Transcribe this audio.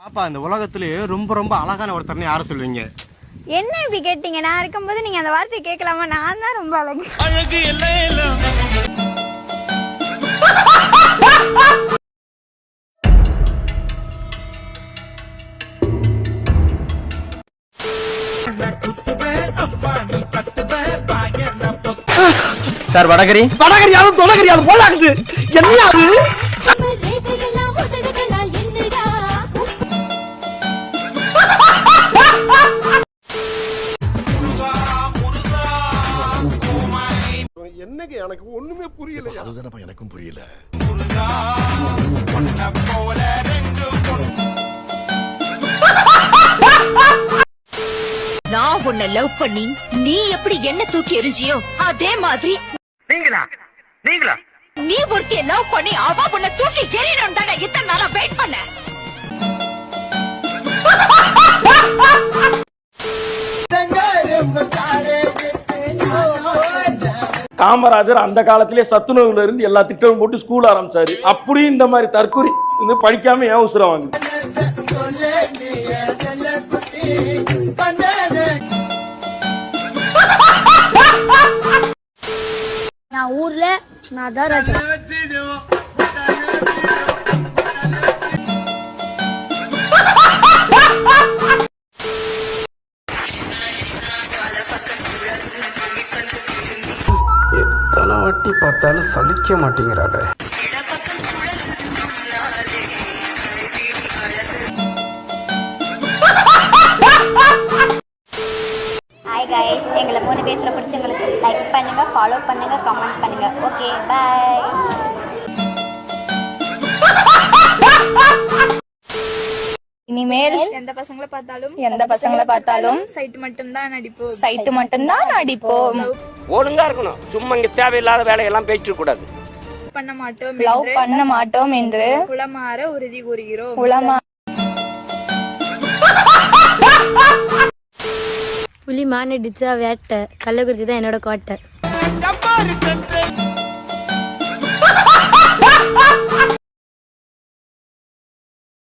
பாப்பா இந்த உலகத்திலேயே ரொம்ப ரொம்ப அழகான ஒருத்தர்னு யாரை சொல்லுவீங்க? என்ன இப்படி கேட்டீங்க? நான் இருக்கும்போது நீங்க அந்த வார்த்தையை கேட்கலாமா? நான் தான் ரொம்ப அழகு. அழகு எல்லாம். எல்லாம் சார் வடகரி. வடகரியாலும் தொடகரியாலும் போலாகுது என்ன அது? என்னங்க எனக்கு ஒண்ணுமே புரியல அதுதானப்பா எனக்கும் புரியல. நான் உன்னை லவ் பண்ணி நீ எப்படி என்ன தூக்கி எறிஞ்சியோ அதே மாதிரி நீங்களா? நீங்களா? நீ ஒருத்திய லவ் பண்ணி அவ உன்னை தூக்கி எறியணும் தானே இத்தனை நாளா வெயிட் காமராஜர் அந்த காலத்திலே சத்துணவுல இருந்து எல்லா திட்டமும் போட்டு ஸ்கூல் ஆரம்பிச்சாரு. அப்படியும் இந்த மாதிரி தற்கொலை வந்து படிக்காம ஏன் உசுரம் வாங்குது? நான் ஊர்ல நான் தான் எத்தனை வாட்டி பார்த்தாலும் சலிக்க மாட்டேங்கிறாளே. ஹாய் கைஸ் எங்களை மூணு பேர்த்துல பிடிச்சவங்களுக்கு லைக் பண்ணுங்க ஃபாலோ பண்ணுங்க கமெண்ட் பண்ணுங்க. ஓகே பை இனிமேல் எந்த பசங்களை பார்த்தாலும் எந்த பசங்களை பார்த்தாலும் சைட் மட்டும் தான் நடிப்போம். சைட்டு மட்டும்தான் அடிப்போம் ஒழுங்கா இருக்கணும். சும்மா இங்க தேவையில்லாத வேலையெல்லாம் பேசிட்டு கூடாது. பண்ண மாட்டோம் லவ் பண்ண மாட்டோம் என்று குளமாற உறுதி கூறுகிறோம். உளமா புலி மான் அடிச்சா வேட்டை. கள்ளக்குறிச்சி தான் என்னோட கோட்டை.